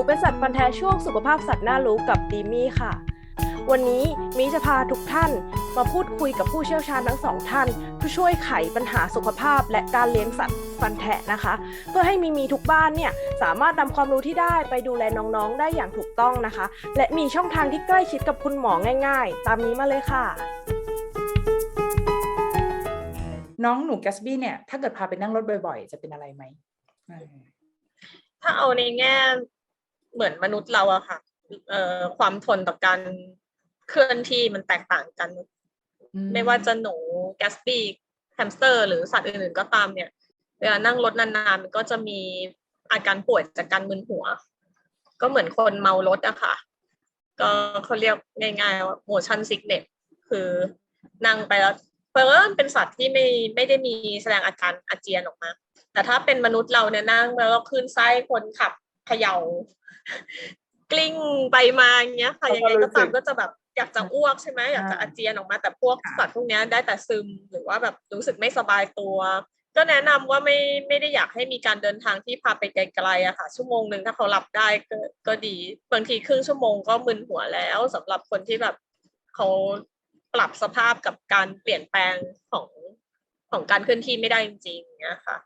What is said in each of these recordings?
นูเป็นสัตว์ฟันแท้ช่วงสุขภาพสัตว์น่ารู้กับดีมี่ค่ะ วันนี้มีจะพาทุกท่านมาพูดคุยกับผู้เชี่ยวชาญทั้งสองท่านผู้ช่วยไขปัญหาสุขภาพและการเลี้ยงสัตว์ฟันแทะนะคะ เพื่อให้มีมีทุกบ้านเนี่ยสามารถนำความรู้ที่ได้ไปดูแลน้องๆ ได้อย่างถูกต้องนะคะ และมีช่องทางที่ใกล้ชิดกับคุณหมอง่าย ๆ ตามนี้มาเลยค่ะน้องหนูแกสบี้เนี่ยถ้าเกิดพาไปนั่งรถบ่อยๆ จะเป็นอะไรไหมอ่าถ้าเอาในแง่ เหมือนมนุษย์เราอะค่ะเอ่อความทนต่อการเคลื่อนที่มันแตกต่างกันอืไม่ว่าจะหนูแกสปี้แฮมสเตอร์ หรือสัตว์อื่นๆก็ตามเนี่ยเวลานั่งรถนานๆมันก็จะมีอาการป่วยจากการมึนหัว ก็เหมือนคนเมารถอะค่ะ ก็เขาเรียกง่ายๆว่า motion sickness คือนั่งไปแล้วเพราะว่าเป็นสัตว์ที่ไม่ไม่ได้มีแสดงอาการอาเจียนออกมา แต่ถ้าเป็นมนุษย์เราเนี่ยนั่งแล้วก็ขึ้นไส้คนขับ เขย่ากลิ้งไปมาอย่างเงี้ยค่ะยังไงก็ตามก็จะแบบอยากจะอ้วกใช่ไหมอยากจะอาเจียนออกมาแต่พวกสัตว์พวกเนี้ยได้แต่ซึมหรือว่าแบบรู้สึกไม่สบายตัว ก็แนะนำว่าไม่ไม่ได้อยากให้มีการเดินทางที่พาไปไกลๆอะค่ะ ชั่วโมงหนึ่งถ้าเขาหลับได้ก็ก็ดีบางทีครึ่งชั่วโมงก็มึนหัวแล้วสำหรับคนที่แบบเขาปรับสภาพกับการเปลี่ยนแปลงของของการเคลื่อนที่ไม่ได้จริงๆอย่างเงี้ยค่ะ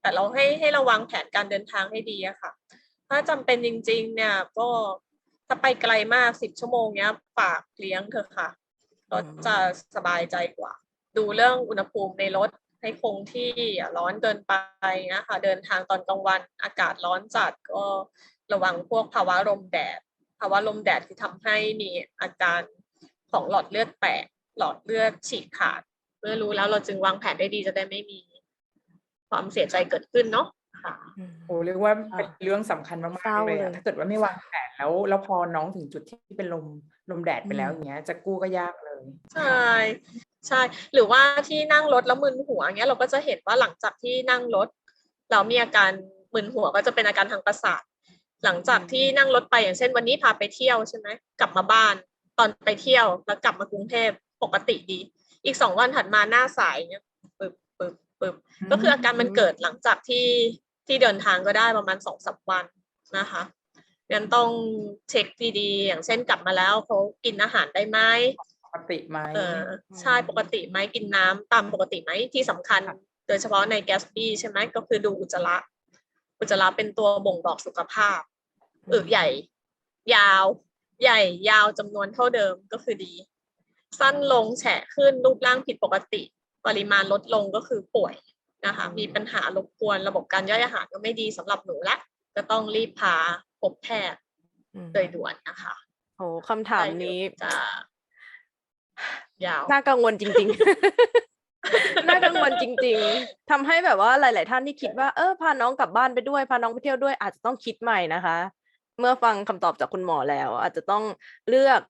แต่เราให้ให้ระวังแผนการเดินทางให้ดีอะค่ะ ถ้าจำเป็นจริง ๆ เนี่ย ก็ถ้าไปไกลมากสิบชั่วโมงเนี้ยฝากเลี้ยงเถอะค่ะก็จะสบายใจกว่า ดูเรื่องอุณหภูมิในรถให้คงที่ร้อนเกินไปนะคะเดินทางตอนกลางวันอากาศร้อนจัดก็ระวังพวกภาวะลมแดด ภาวะลมแดดที่ทำให้มีอาการของหลอดเลือดแตกหลอดเลือดฉีกขาด เมื่อรู้แล้วเราจึงวางแผนได้ดีจะได้ไม่มีความเสียใจเกิดขึ้นเนาะ ค่ะโอ้เรียกว่าค่ะเป็นเรื่องสำคัญมาเศร้ากๆเลยเลอะยถ้าเกิดว่าไม่วางแผนแล้ว แล้วพอน้องถึงจุดที่เป็นลมลมแดดไปแล้วอืมอย่างเงี้ย จะกู้ก็ยากเลย ใช่ใช่ หรือว่าที่นั่งรถแล้วมึนหัวเงี้ยเราก็จะเห็นว่าหลังจากที่นั่งรถเรามีอาการมึนหัวก็จะเป็นอาการทางประสาท หลังจากที่นั่งรถไปอย่างเช่น วันนี้พาไปเที่ยวใช่ไหมกลับมาบ้าน ตอนไปเที่ยวแล้วกลับมากรุงเทพปกติดี อีกสองวันถัดมาหน้าสายเงี้ยปึ๊บปึ๊บปึ๊บก็คืออาการมันเกิดหลังจากที่ ที่เดินทางก็ได้ประมาณสองสามวันนะคะงั้นต้องเช็คดีๆ อย่างเช่นกลับมาแล้วเขากินอาหารได้ไหมปกติไหมเออใช่ปกติไหมกินน้ำตามปกติไหมที่สำคัญค่ะโดยเฉพาะในแกสบี้ใช่ไหมก็คือดูอุจจาระอุจจาระเป็นตัวบ่งบอกสุขภาพอึใหญ่ ยาว ใหญ่ยาวจำนวนเท่าเดิมก็คือดี สั้นลงแฉะขึ้นรูปร่างผิดปกติ ปริมาณลดลงก็คือป่วย นะคะ มีปัญหารบกวนระบบการย่อยอาหารก็ไม่ดีสำหรับหนูและจะต้องรีบพาพบแพทย์อืมโดยด่วนนะคะโหคำถามนี้จะยาวน่ากังวลจริง ๆ น่ากังวลจริง ๆทำให้แบบว่าหลาย ๆ ท่านที่คิดว่าเออพาน้องกลับบ้านไปด้วย พาน้องไปเที่ยวด้วยอาจจะต้องคิดใหม่นะคะ เมื่อฟังคำตอบจากคุณหมอแล้ว อาจจะต้องเลือก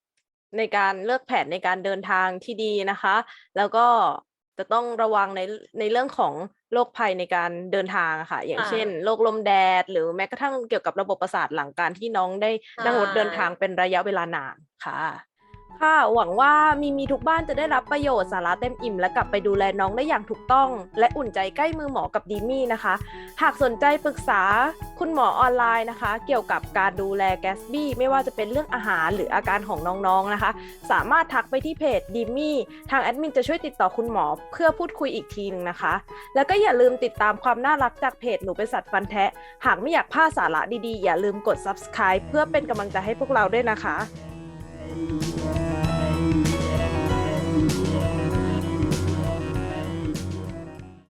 ในการเลือกแผนในการเดินทางที่ดีนะคะ แล้วก็ จะต้องระวังในในเรื่องของโรคภัยในการเดินทางอะค่ะ อย่างค่ะเช่นโรคลมแดด หรือแม้กระทั่งเกี่ยวกับระบบประสาทหลังการที่น้องได้นั่งรถเดินทางเป็นระยะเวลานานค่ะ ค่ะ หวังว่ามีมีทุกบ้านจะได้รับประโยชน์สาระเต็มอิ่ม และกลับไปดูแลน้องได้อย่างถูกต้อง และอุ่นใจใกล้มือหมอกับดีมี่นะคะ หากสนใจปรึกษาคุณหมอออนไลน์นะคะ เกี่ยวกับการดูแลแกสบี้ไม่ว่าจะเป็นเรื่องอาหารหรืออาการของน้องๆนะคะ สามารถทักไปที่เพจดีมี่ทางแอดมินจะช่วยติดต่อคุณหมอเพื่อพูดคุยอีกทีนึงนะคะ แล้วก็อย่าลืมติดตามความน่ารักจากเพจหนูเป็นสัตว์ฟันแทะ หากไม่อยากพลาดสาระดีๆ อย่าลืมกด subscribe เพื่อเป็นกำลังใจให้พวกเราด้วยนะคะค